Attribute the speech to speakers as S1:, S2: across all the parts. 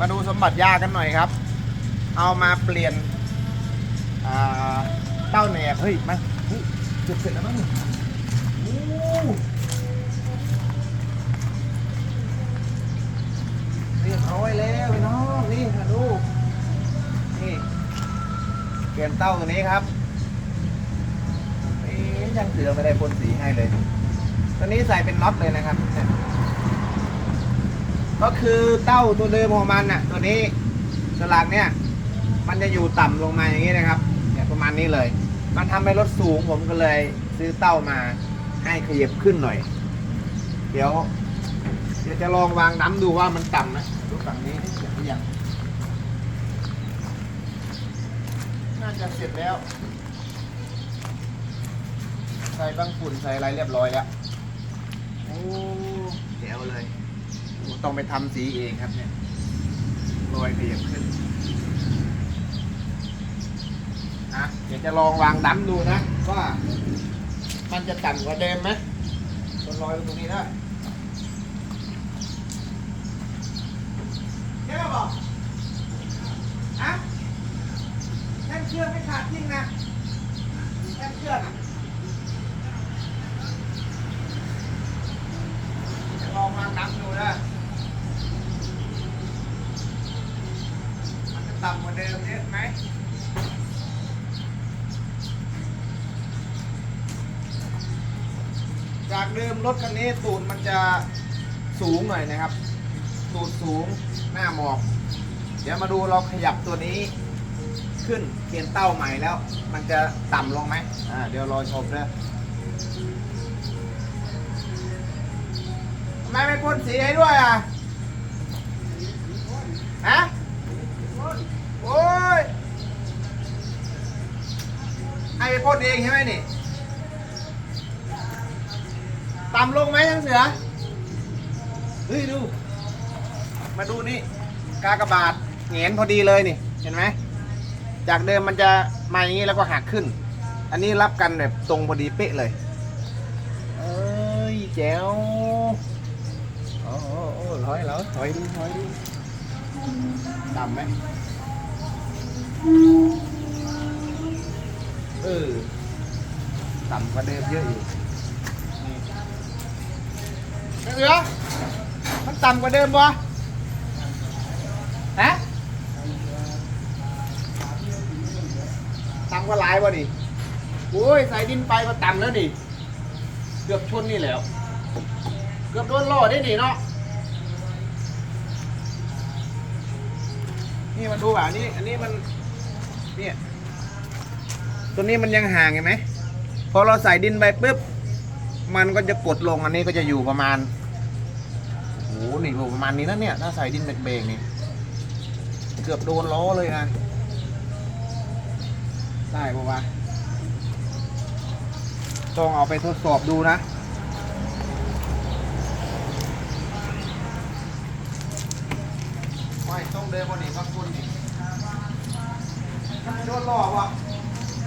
S1: มาดูสมบัติยากันหน่อยครับ เอามาเปลี่ยนเต้าแหนบเฮ้ยมาเฮ้ยเสร็จแล้วมั้งเรียบร้อยแล้วพี่น้องนี่มาดูนี่เปลี่ยนเต้าตัวนี้ครับนี่ยังเสือไม่ได้พ่นสีให้เลยตัวนี้ใส่เป็นน็อตเลยนะครับ ก็คือเต้าตัวเดิมของมันน่ะ ตัวนี้สลักเนี่ย มันจะอยู่ต่ำลงมาอย่างนี้นะครับเนี่ยประมาณนี้เลย มันทำให้รถสูงผมก็เลยซื้อเต้ามาให้ขยับขึ้นหน่อย เดี๋ยวเดี๋ยวจะลองวางน้ำดูว่ามันต่ำนะดูฝั่งนี้เสร็จหรือยังน่าจะเสร็จแล้ว ใส่บางฝุ่นใส่อะไรเรียบร้อยแล้วโอ้แจ๋วเลย ต้องไปทำสีเองครับเนี่ยลอยขยับขึ้นอะเดี๋ยวจะลองวางดั้มดูนะ ว่ามันจะต่ำกว่าเดิมไหมคนลอยตรงนี้ได้เจ๊บอกอะแท่นเชือกไม่ขาดจริงนะแท่นเชือกอะจะลองมานับดูนะมันจะ ต่ำกว่าเดิมเยอะไหมจากเดิมรถคันนี้ตูดมันจะสูงหน่อยนะครับ ตูดสูงหน้าหมอบ เดี๋ยวมาดูเราขยับตัวนี้ขึ้นเปลี่ยนเต้าใหม่แล้ว มันจะต่ำลงไหมอ่าเดี๋ยวรอชมนะทำไมไม่พ่นสีให้ด้วยอะฮะ โอ้ย ให้ไป พ่นเองใช่ไหมนี่ต่ำลงไหมยังเสือ เฮ้ยดู มาดูนี่ กากบาทเหงียนพอดีเลยนี่ เห็นไหม จากเดิมมันจะมาอย่างนี้แล้วก็หักขึ้น อันนี้รับกันแบบตรงพอดีเป๊ะเลย เอ้ยแจ๋วโอ้โหโอ้อยแล้วถอยดิถอยดิต่ำไหม ออต่ำกว่าเดิมเยอะอยู่นี่เสือมันต่ำกว่าเดิมปะฮะต่ำกว่าหลายวะนี่โอ้ยใส่ดินไปก็ต่ำแล้วนี่ เกือบชนนี่แล้ว เกือบโดนล่อได้หนิเนาะนี่มันดูอะนนี้ อันนี้มัน เนี่ย ตัวนี้มันยังห่างเห็นไหมพอเราใส่ดินไปปุ๊บ มันก็จะกดลงอันนี้ก็จะอยู่ประมาณโอ้โหนี่อยู่ประมาณนี้นะเนี่ยถ้าใส่ดินเบรกๆนี่เกือบโดนล้อเลยนะ ได้ปะวะต้องเอาไปทดสอบดูนะไม่ต้องเดินบนนี้บางคนนี่โดนหลอกวะ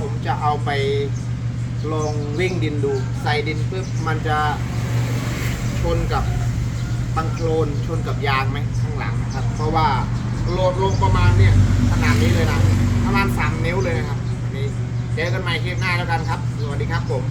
S1: ผม
S2: จะเอา
S1: ไปลองวิ่งดินดู ใส่ดินปุ๊บมันจะชนกับบังโคลนชนกับยางไหมข้างหลังนะครับ เพราะว่าโหลดลงประมาณเนี่ยขนาดนี้เลยนะประมาณ3นิ้วเลยนะครับนี่เจอกันใหม่คลิปหน้าแล้วกันครับ สวัสดีครับผม